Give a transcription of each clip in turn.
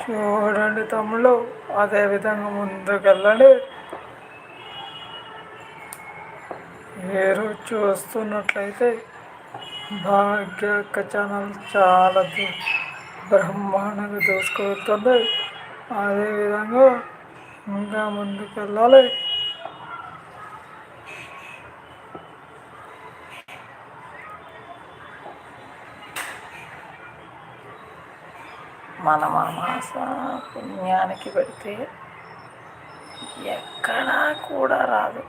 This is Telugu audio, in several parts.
చూడండి తమ్ముళ్ళు అదేవిధంగా ముందుకెళ్ళండి. మీరు చూస్తున్నట్లయితే భాగ్య యొక్క ఛానల్ చాలా బ్రహ్మాండంగా దూసుకువెళ్తుంది. అదేవిధంగా ఇంకా ముందుకెళ్ళాలి. మన మాస పుణ్యానికి పెడితే ఎక్కడా కూడా రాదు.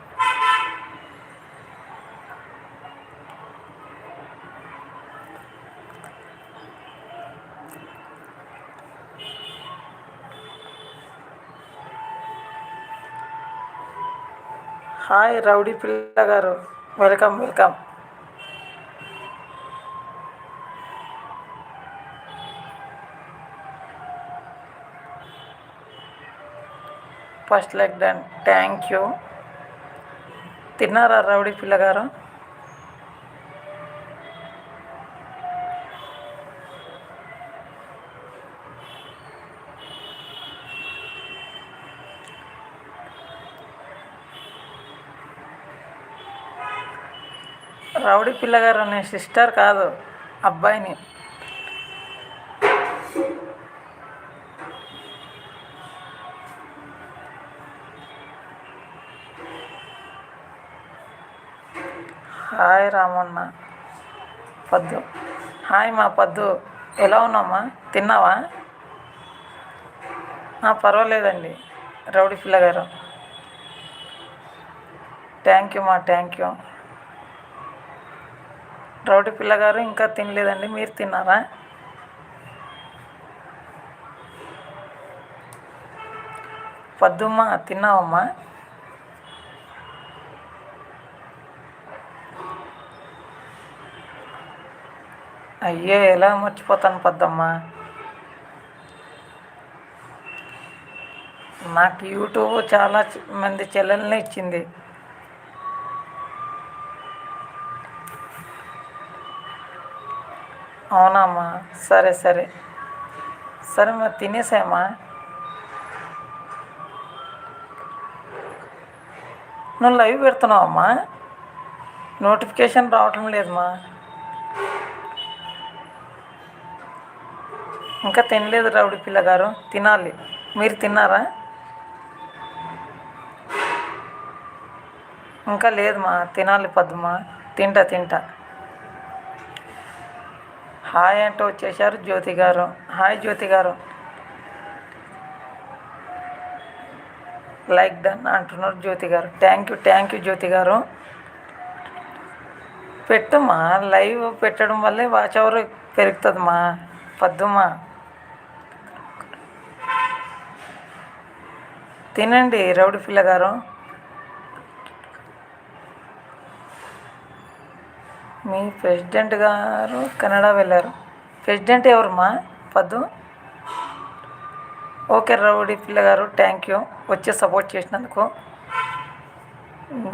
హాయ్ రౌడీ పిల్ల గారు welcome welcome. First like done thank you. తిన్నారా రౌడీ పిల్లగారు? రౌడీ పిల్లగారు అనే సిస్టర్ కాదు అబ్బాయిని. హాయ్ రామన్న. పద్దు. హాయ్ మా పద్దు. ఎలా ఉన్నామ్మా తిన్నావా? పర్వాలేదండి. రౌడీ పిల్లగారు థ్యాంక్ యూ మా థ్యాంక్ యూ రౌడీ పిల్లగారు ఇంకా తినలేదండి. మీరు తిన్నారా? పద్దుమ్మా తిన్నావమ్మా? అయ్యే ఎలా మర్చిపోతాను పద్దమ్మా? నాకు యూట్యూబ్ చాలా మంది చెల్లెల్ని ఇచ్చింది. అవునమ్మా సరే సరే. సరే మరి తినేసామా నువ్వు లైవ్ పెడుతున్నావమ్మా? నోటిఫికేషన్ రావటం లేదమ్మా. ఇంకా తినలేదు రౌడి పిల్లగారు. తినాలి. మీరు తిన్నారా? ఇంకా లేదమ్మా తినాలి పద్మా. తింటా తింటా. హాయ్ అంటూ వచ్చేసారు జ్యోతి గారు. హాయ్ జ్యోతి గారు. లైక్ డన్ అంటున్నారు జ్యోతి గారు. Thank you thank you Jyothi గారు. పెట్టుమా లైవ్ పెట్టడం వల్లే వాచ్ అవర్ పెరుగుతుందమ్మా పద్దుమా. తినండి రౌడి పిల్లగారు మీ ప్రెసిడెంట్ గారు కెనడా వెళ్ళారు. ప్రెసిడెంట్ ఎవరమ్మా పద్దు. ఓకే రౌడీ పిల్లగారు థ్యాంక్ యూ వచ్చి సపోర్ట్ చేసినందుకు.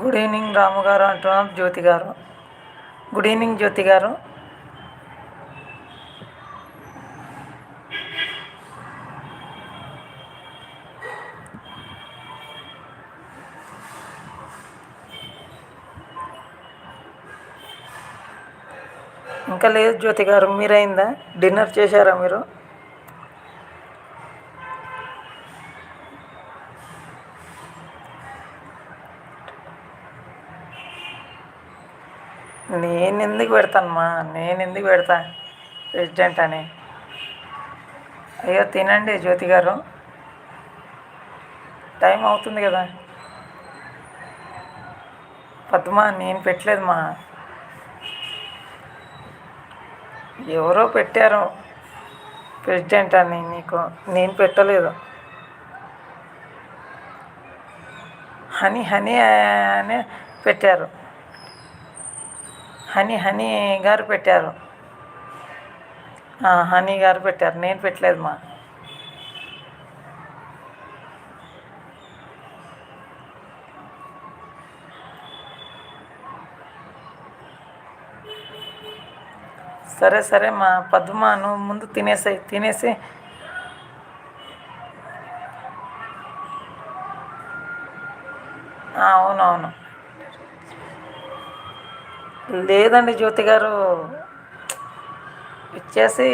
గుడ్ ఈవినింగ్ రాము గారు అంటున్నారు జ్యోతి గారు. గుడ్ ఈవినింగ్ జ్యోతి గారు. ఇంకా లేదు జ్యోతి గారు మీరైందా? డిన్నర్ చేశారా మీరు? నేను ఎందుకు పెడతానమ్మా? నేను ఎందుకు పెడతా? ప్రెసిడెంట్ అని. అయ్యో తినండి జ్యోతి గారు. టైం అవుతుంది కదా. పద్మా నేను పెట్టలేదమ్మా ఎవరో పెట్టారు ప్రెసిడెంట్ అని నీకు నేను పెట్టలేదు. హనీ హనీ అని పెట్టారు. హనీ హనీ గారు పెట్టారు. హనీ గారు పెట్టారు. నేను పెట్టలేదు మా. సరే సరే మా పద్మ నువ్వు ముందు తినేసాయి తినేసి. అవునవును. లేదండి జ్యోతి గారు. ఇచ్చేసి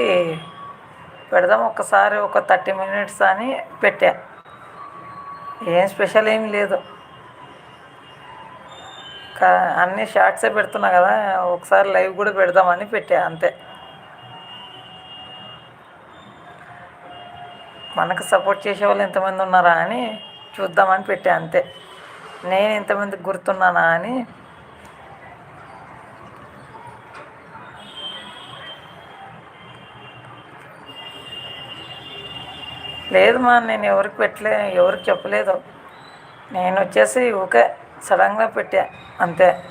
పెడదాం ఒకసారి ఒక థర్టీ మినిట్స్ అని పెట్టా. ఏం స్పెషల్ ఏం లేదు. కా అన్ని షార్ట్సే పెడుతున్నా కదా ఒకసారి లైవ్ కూడా పెడదామని పెట్టా అంతే. మనకు సపోర్ట్ చేసే వాళ్ళు ఎంతమంది ఉన్నారా అని చూద్దామని పెట్టా అంతే. నేను ఎంతమందికి గుర్తున్నానా అని. లేదు మా నేను ఎవరికి పెట్టలే ఎవరికి చెప్పలేదు. నేను వచ్చేసి ఊకే సడన్గా పెట్టా అంతే.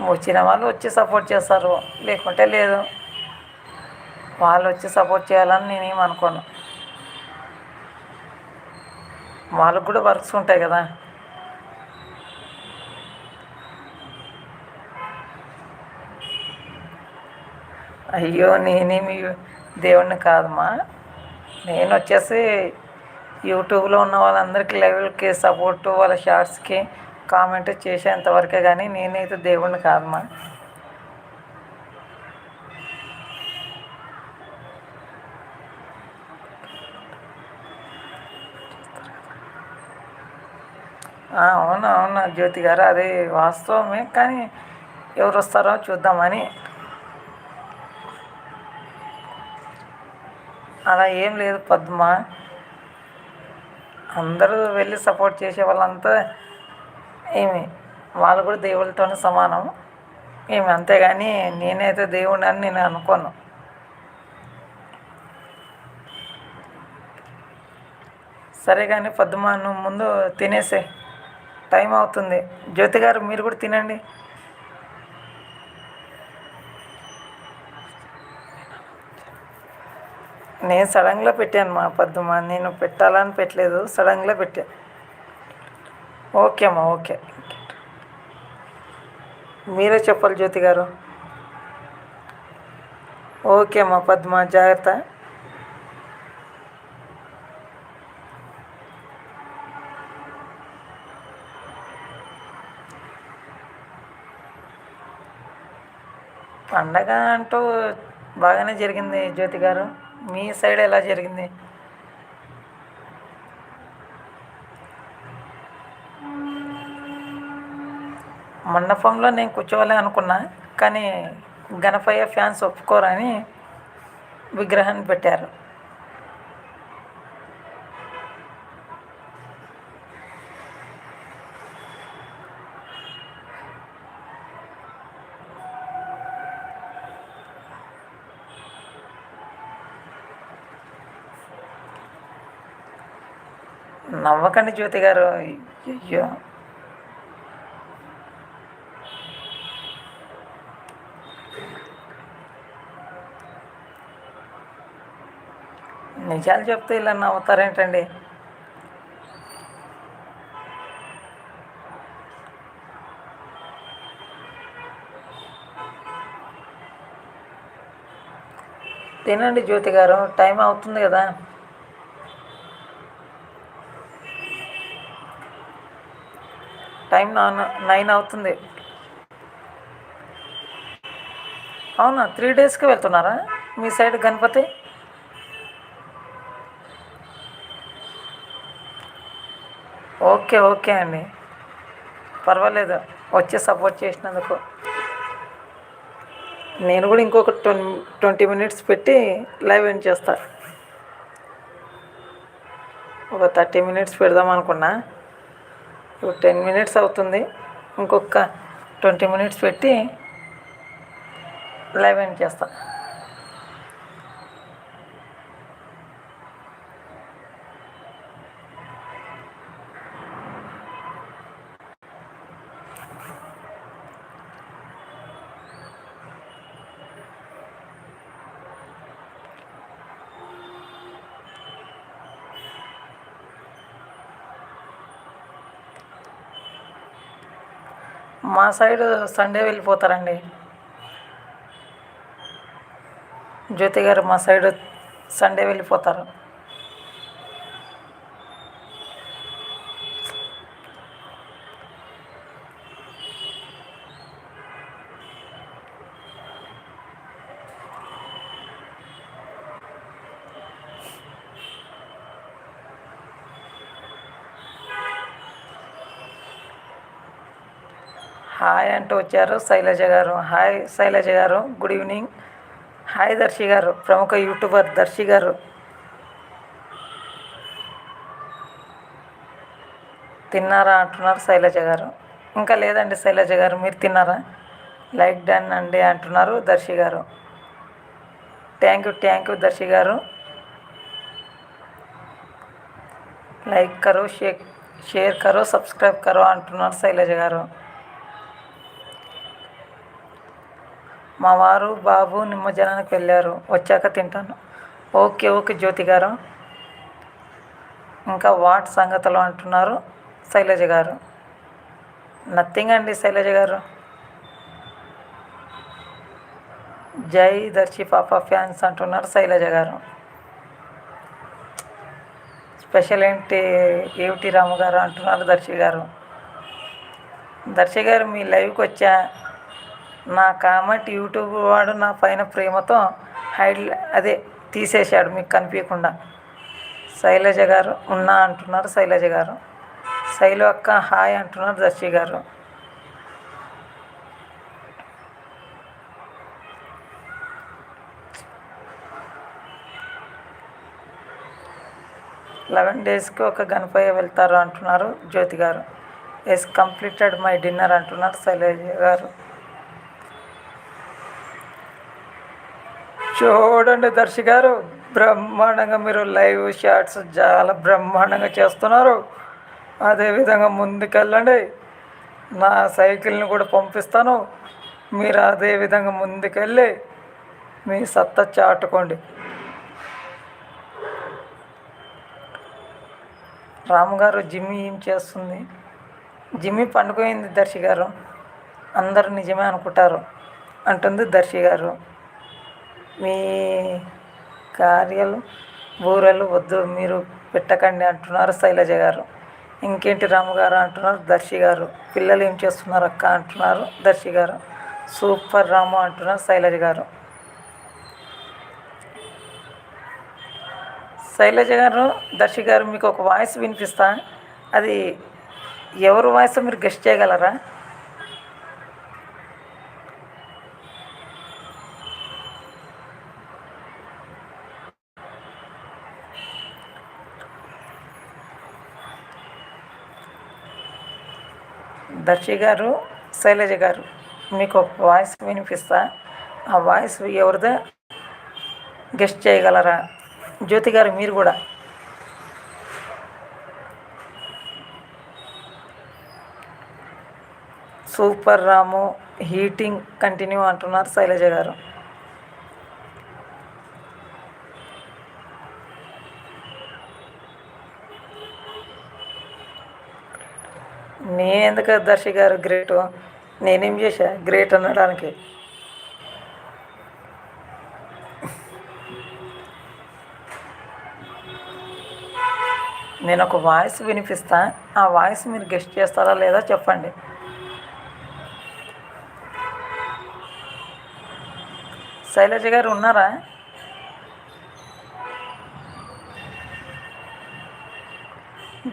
వచ్చిన వాళ్ళు వచ్చి సపోర్ట్ చేస్తారు లేకుంటే లేదు. వాళ్ళు వచ్చి సపోర్ట్ చేయాలని నేనేం అనుకోను. వాళ్ళకు కూడా వర్క్స్ ఉంటాయి కదా. అయ్యో నేనేమి దేవుణ్ణి కాదమ్మా నేను వచ్చేసి యూట్యూబ్లో ఉన్న వాళ్ళందరికీ లైవ్లకి సపోర్టు వాళ్ళ షార్ట్స్కి కామెంట్ చేసేంతవరకే కానీ నేనైతే దేవుణ్ణి కాదమ్మా ఆ, అవును అవును జ్యోతి గారు అది వాస్తవమే కానీ ఎవరు వస్తారో చూద్దామని. అలా ఏం లేదు పద్మ. అందరూ వెళ్ళి సపోర్ట్ చేసే వాళ్ళంతా ఏమి వాళ్ళు కూడా దేవుళ్ళతోనే సమానం. ఏమి అంతేగాని నేనైతే దేవుడిని అని నేను అనుకోను. సరే కానీ పద్మ నువ్వు ముందు తినేసే. టైం అవుతుంది. జ్యోతి గారు మీరు కూడా తినండి. నేను సడన్గా పెట్టాను మా పద్మ నేను పెట్టాలని పెట్టలేదు సడన్గా పెట్టాను ఓకే అమ్మా ఓకే. మీరే చెప్పాలి జ్యోతి గారు. ఓకే అమ్మా పద్మ జాగ్రత్త. పండగ అంటూ బాగానే జరిగింది జ్యోతి గారు. మీ సైడ్ ఎలా జరిగింది? మండపంలో నేను కూర్చోవాలి అనుకున్నా కానీ గణపయ్య ఫ్యాన్స్ ఒప్పుకోరని విగ్రహాన్ని పెట్టారు. నవ్వకండి జ్యోతి గారు. అయ్యో నిజాలు చెప్తే ఇలా నవ్వుతారేంటండి? తినండి జ్యోతి గారు. టైం అవుతుంది కదా. టైం నైన్ నైన్ అవుతుంది. అవునా? త్రీ డేస్కి వెళ్తున్నారా? మీ సైడ్ గణపతి? ఓకే ఓకే అండి. పర్వాలేదు. వచ్చి సపోర్ట్ చేసినందుకు. నేను కూడా ఇంకొక ట్వం ట్వంటీ మినిట్స్ పెట్టి లైవ్ ఎండ్ చేస్తా. ఒక థర్టీ మినిట్స్ పెడదాం అనుకున్నా. ఇప్పుడు టెన్ మినిట్స్ అవుతుంది. ఇంకొక ట్వంటీ మినిట్స్ పెట్టి లైవ్ ఎండ్ చేస్తాను మా సైడ్ సండే వెళ్ళిపోతారండి. జ్యోతి గారు మా సైడ్ సండే వెళ్ళిపోతారు హాయ్ అంటూ వచ్చారు శైలజ గారు. హాయ్ శైలజ గారు. Good evening. హాయ్ దర్శి గారు. ప్రముఖ యూట్యూబర్ దర్శి గారు. తిన్నారా అంటున్నారు శైలజ గారు. ఇంకా లేదండి శైలజ గారు. మీరు తిన్నారా? లైక్ డన్ అండి అంటున్నారు దర్శి గారు. Thank you thank you Darshi గారు. లైక్ కరో షేక్ షేర్ కరో సబ్స్క్రైబ్ కరో అంటున్నారు శైలజ గారు. మా వారు బాబు నిమ్మజనానికి వెళ్ళారు. వచ్చాక తింటాను. ఓకే ఓకే జ్యోతి గారు. ఇంకా వాట్ సంగతులు అంటున్నారు శైలజ గారు. నథింగ్ అండి శైలజ గారు. జై దర్శి పాప ఫ్యాన్స్ అంటున్నారు శైలజ గారు. స్పెషల్ ఏంటి ఏమిటి రాము గారు అంటున్నారు దర్శి గారు. దర్శి గారు మీ లైవ్కి వచ్చా? నా కామెంట్ యూట్యూబ్ వాడు నా పైన ప్రేమతో హైడ్ అదే తీసేశాడు మీకు కనిపించకుండా. శైలజ గారు ఉన్నా అంటున్నారు శైలజ గారు. శైలు అక్క హాయ్ అంటున్నారు దర్శి గారు. లెవెన్ డేస్కి ఒక గణపయ్య వెళ్తారు అంటున్నారు జ్యోతి గారు. ఎస్ కంప్లీటెడ్ మై డిన్నర్ అంటున్నారు శైలజ గారు. చూడండి దర్శి గారు. బ్రహ్మాండంగా మీరు లైవ్ షాట్స్ చాలా బ్రహ్మాండంగా చేస్తున్నారు. అదేవిధంగా ముందుకెళ్ళండి. నా సైకిల్ని కూడా పంపిస్తాను. మీరు అదేవిధంగా ముందుకెళ్ళి మీ సత్తా చాటుకోండి. రాముగారు జిమ్మి ఏం చేస్తుంది? జిమ్మి పండుకోయింది దర్శి గారు. అందరూ నిజమే అనుకుంటారు. అంటుంది దర్శి గారు. మీ కార్యాలు బూరెలు వద్దు మీరు పెట్టకండి అంటున్నారు శైలజ గారు. ఇంకేంటి రాము గారు అంటున్నారు దర్శి గారు. పిల్లలు ఏం చేస్తున్నారు అక్క అంటున్నారు దర్శి గారు. సూపర్ రాము అంటున్నారు శైలజ గారు. శైలజ గారు దర్శి గారు మీకు ఒక వాయిస్ వినిపిస్తా. అది ఎవరు వాయిస్ మీరు గెస్ట్ చేయగలరా? దర్శి గారు శైలజ గారు మీకు ఒక వాయిస్ వినిపిస్తా. ఆ వాయిస్ ఎవరిదో గెస్ట్ చేయగలరా? జ్యోతి గారు మీరు కూడా. సూపర్ రాము హీటింగ్ కంటిన్యూ అంటున్నారు శైలజ గారు. నేనెందుకు దర్శి గారు గ్రేట్? నేనేం చేశా? గ్రేట్ అనడానికి. నేను ఒక వాయిస్ వినిపిస్తా. ఆ వాయిస్ మీరు గెస్ట్ చేస్తారా లేదా చెప్పండి. శైలజ గారు ఉన్నారా?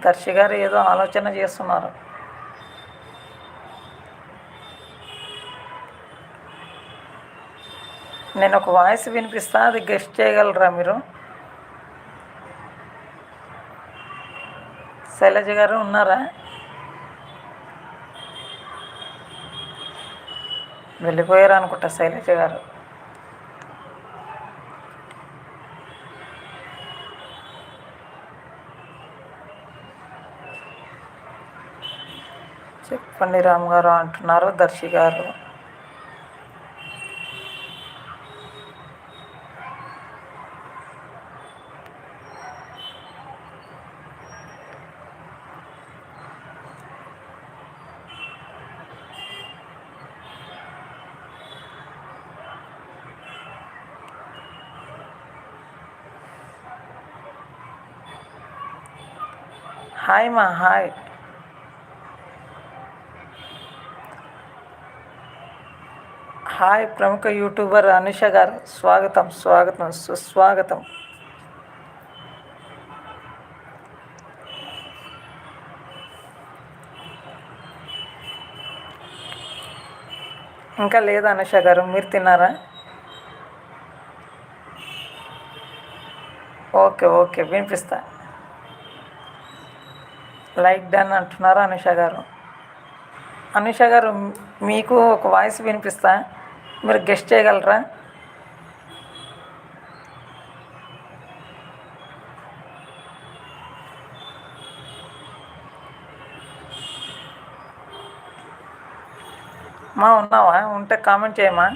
దర్శి గారు ఏదో ఆలోచన చేస్తున్నారు. నేను ఒక వాయిస్ వినిపిస్తా అది గెస్ట్ చేయగలరా మీరు? శైలజ గారు ఉన్నారా? వెళ్ళిపోయారు అనుకుంటా శైలజ గారు. చెప్పండి రామ్ గారు అంటున్నారు దర్శి గారు. హాయ్ మా హాయ్ హాయ్ ప్రముఖ యూట్యూబర్ అనుష గారు స్వాగతం స్వాగతం సుస్వాగతం ఇంకా లేదు అనుష గారు? మీరు తిన్నారా? ఓకే ఓకే వినిపిస్తా. లైక్ డన్ అంటున్నారు అనుష గారు. అనుష గారు మీకు ఒక వాయిస్ వినిపిస్తా? మీరు గెస్ట్ చేయగలరా? మా ఉన్నావా? ఉంటే కామెంట్ చేయమా?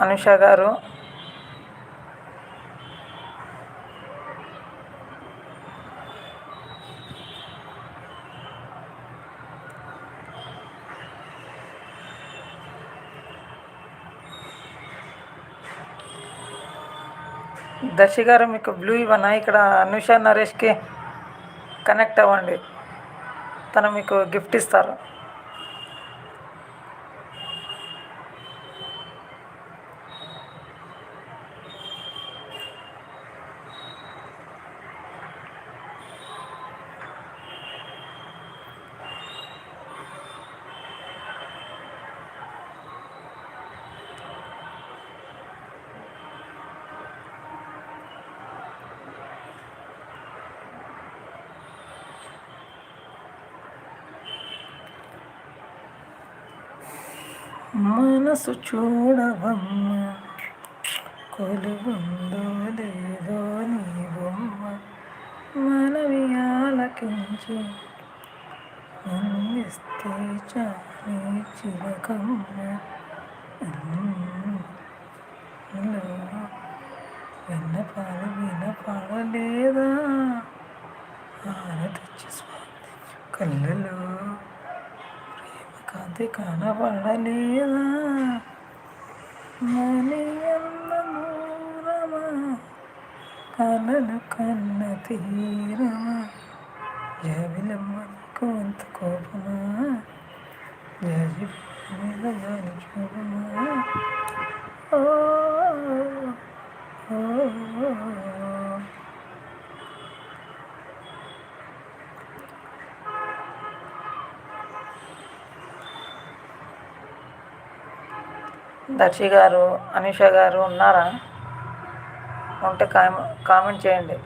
అనుష గారు దర్శి గారు మీకు బ్లూ ఇవ్వనా? ఇక్కడ అనుష నరేష్కి కనెక్ట్ అవ్వండి. తను మీకు గిఫ్ట్ ఇస్తారు. మనసు చూడవమ్మ కొలువుందో లేదో నీ బొమ్మ మనవి ఆలకించి అందిస్తే చాలి చిలకమ్మ విన్నపాలు వినపడలేదా ఆరతిచ్చి స్వామి కళ్ళలో ప్రేమ కాంతి కనపడలేదా కలలు కన్న తీరమా? జాబిలమ్మకు అంత కోపమా? జాజి మీద జాలి చూపమా ఓ, ఓ. దర్శి గారు అనిష గారు ఉన్నారా? ఉంటే కామెంట్ చేయండి.